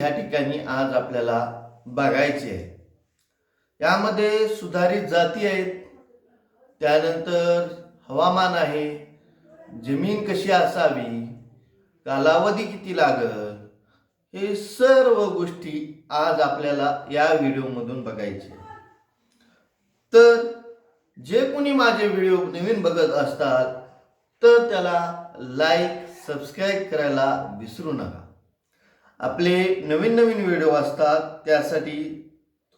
ह्या ठिकाणी आज आपल्याला बघायचे आहे. यामध्ये सुधारित जाती आहेत. त्यानंतर हवामान आहे. जमीन कशी असावी? कालावधी किती लागल? हे सर्व गोष्टी आज आपल्याला या व्हिडिओमधून बघायचे तर जे कोणी माझे व्हिडिओ नवीन बघत असतात तर त्याला लाईक सबस्क्राईब करायला विसरू नका. आपले नवीन नवीन व्हिडिओ असतात त्यासाठी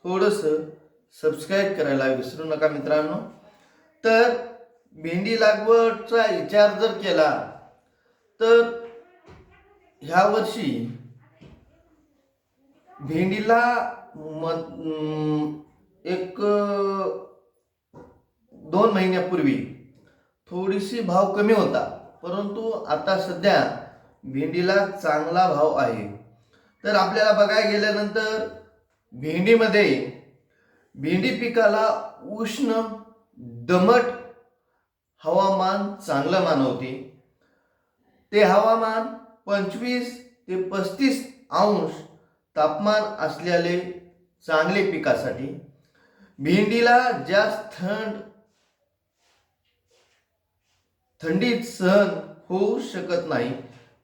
थोडंसं सबस्क्राईब करायला विसरू नका मित्रांनो. तर भेंडी लागवडचा विचार जर केला तर ह्या वर्षी भेंडीला म एक दोन महिन्यापूर्वी थोडीशी भाव कमी होता परंतु आता सध्या भेंडीला चांगला भाव आहे. तर आपल्याला बघायला गेल्यानंतर भेंडीमध्ये भेंडी पिकाला उष्ण दमट हवामान चांगलं मानवते. ते हवामान पंचवीस ते पस्तीस अंश तापमान असलेले चांगले पिकासाठी. भेंडीला जास्त थंड थंडीत सहन होऊ शकत नाही.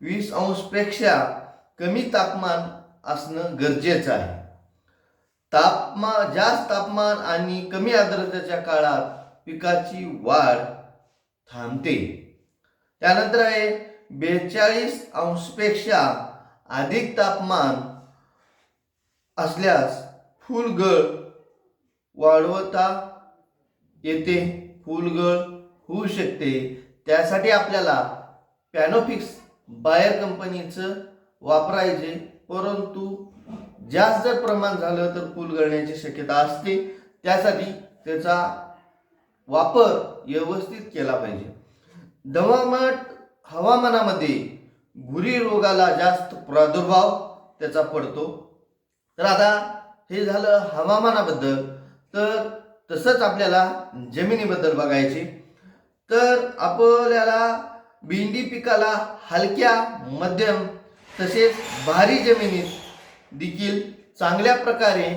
वीस अंशपेक्षा कमी तापमान असणं गरजेचं आहे. तापमान जास्त तापमान आणि कमी आर्द्रतेच्या काळात पिकाची वाढ थांबते. त्यानंतर आहे बेचाळीस अंशपेक्षा अधिक तापमान असल्यास फुलगळ वाढवता येते. फुलगळ होऊ शकते. त्यासाठी आपल्याला पॅनोफिक्स बायर कंपनीचं वापरायचे. परंतु जास्त जर प्रमाण झालं तर पूल गळण्याची शक्यता असते. त्यासाठी त्याचा वापर व्यवस्थित केला पाहिजे. दवामाट हवामानामध्ये भुरी रोगाला जास्त प्रादुर्भाव त्याचा पडतो. तर आता हे झालं हवामानाबद्दल. तर तसंच आपल्याला जमिनीबद्दल बघायचे. तर आपल्याला भेंडी पिकाला हलक्या मध्यम तसेच भारी जमिनीत देखील चांगल्या प्रकारे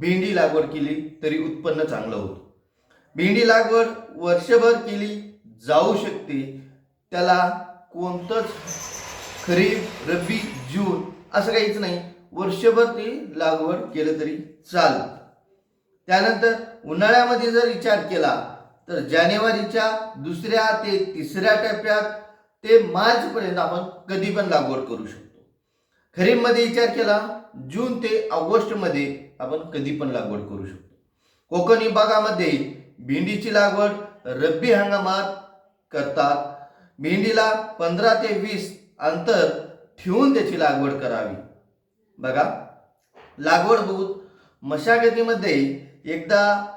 भेंडी लागवड केली तरी उत्पन्न चांगलं होतं. भेंडी लागवड वर्षभर केली जाऊ शकते. त्याला कोणतंच खरीप रब्बी जून असं काहीच नाही. वर्षभर ती लागवड केलं तरी चालेल त्यानंतर उन्हाळ्यामध्ये जर विचार केला तर जानेवारीच्या दुसऱ्या ते तिसऱ्या टप्प्यात ते मार्चपर्यंत आपण कधी पण लागवड करू शकतो. खरीपमध्ये विचार केला जून ते ऑगस्टमध्ये आपण कधी पण लागवड करू शकतो. कोकण भागामध्ये भेंडीची लागवड रब्बी हंगामात करतात. भेंडीला पंधरा ते वीस अंतर ठेवून त्याची लागवड करावी. बघा लागवड बहुत मशागतीमध्ये एकदा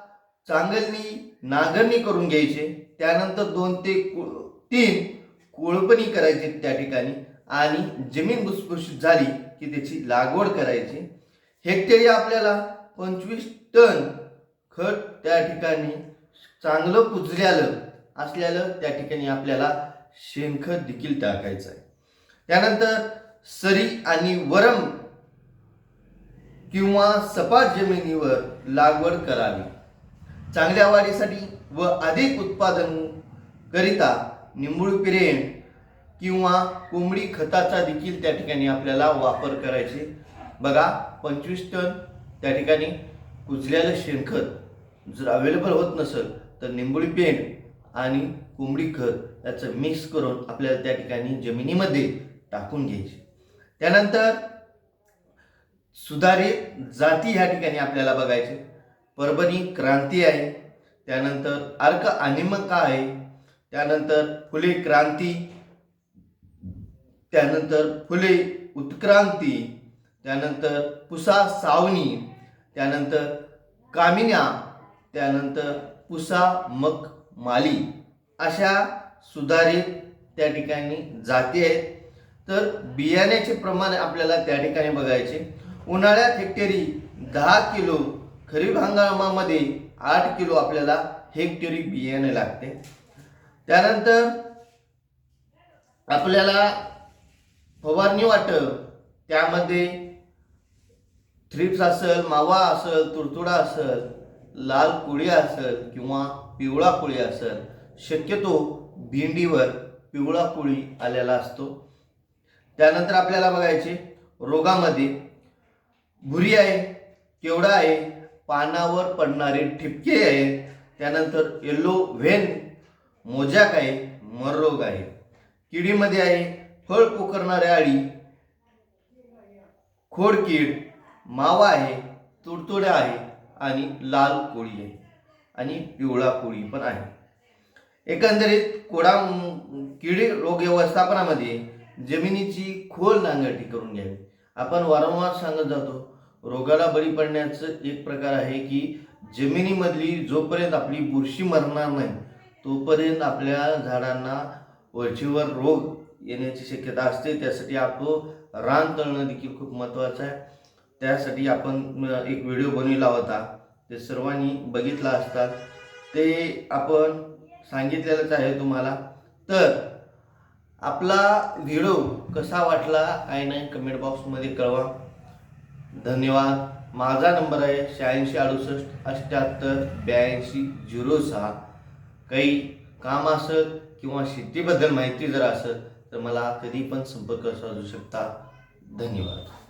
चांगलनी नांगरणी करून घ्यायचे त्यानंतर दोन ते कु- तीन कोळपणी करायची त्या ठिकाणी. आणि जमीन भुसभुशीत झाली की त्याची लागवड करायची. हेक्टरी आपल्याला पंचवीस टन खत त्या ठिकाणी चांगलं कुजल्यालं असल्यालं त्या ठिकाणी आपल्याला शेणखत देखील टाकायचं आहे. त्यानंतर सरी आणि वरम किंवा सपाट जमिनीवर लागवड करावी. चांगल्या वाढीसाठी व अधिक उत्पादन करिता निंबूळ पिरेण किंवा कोंबडी खताचा देखील त्या ठिकाणी आपल्याला वापर करायचे. बघा पंचवीस टन त्या ठिकाणी कुजलेलं शेणखत जर अवेलेबल होत नसेल तर निंबोळी पेंड आणि कोंबडी खत याचं मिक्स करून आपल्याला त्या ठिकाणी जमिनीमध्ये टाकून घ्यायचे. त्यानंतर सुधारित जाती ह्या ठिकाणी आपल्याला बघायचे. परभणी क्रांती आहे. त्यानंतर अर्क अनिमका आहे. त्यानंतर फुले क्रांती त्यानंतर फुले उत्क्रांती त्यानंतर पुसा सावनी त्यानंतर कामिन्या त्यानंतर पुसा मक माली अशा सुधारित त्या ठिकाणी जाती आहेत. तर बियाण्याचे प्रमाण आपल्याला त्या ठिकाणी बघायचे. उन्हाळ्यात हेक्टरी दहा किलो खरीप हंगामामध्ये आठ किलो आपल्याला हेक्टरी बियाणे लागते. त्यानंतर आपल्याला फवारणी वाटप त्यामध्ये थ्रिप्स असेल मावा असेल तुरतुडा असेल लाल कुळी असेल किंवा पिवळा कुळी असेल शक्यतो भेंडीवर पिवळा कुळी आलेला असतो. त्यानंतर आपल्याला बघायचे रोगामध्ये भुरी आहे केवडा आहे पानावर पडणारे ठिपके आहे त्यानंतर येल्लो व्हेन मोजाक आहे मररोग आहे. किडीमध्ये आहे फळ पोखरणाऱ्या आळी खोडकीड मावा आहे तुडतुड्या आहे आणि लाल कोळी आहे आणि पिवळा कोळी पण आहे. एकंदरीत कोडा किडी रोग व्यवस्थापनामध्ये जमिनीची खोल नांगरटी करून घ्यावी. आपण वारंवार सांगत जातो रोगाला बळी पडण्याचं एक प्रकार आहे की जमिनीमधली जोपर्यंत आपली बुरशी मरणार नाही तोपर्यंत आपल्या झाडांना वरचीवर रोग येण्याची शक्यता असते. त्यासाठी आपण रान तळणं देखील खूप महत्त्वाचं आहे. त्यासाठी आपण एक व्हिडिओ बनविला होता. ते सर्वांनी बघितला असतात ते आपण सांगितलेलंच आहे तुम्हाला. तर आपला व्हिडिओ कसा वाटला काय नाही कमेंट बॉक्समध्ये कळवा. धन्यवाद. माझा नंबर आहे शहाऐंशी अडुसष्ट अठ्ठ्याहत्तर ब्याऐंशी झिरो सहा. काही काम असत किंवा शेतीबद्दल माहिती जर असत तर मला कधी पण संपर्क साधू शकता. धन्यवाद.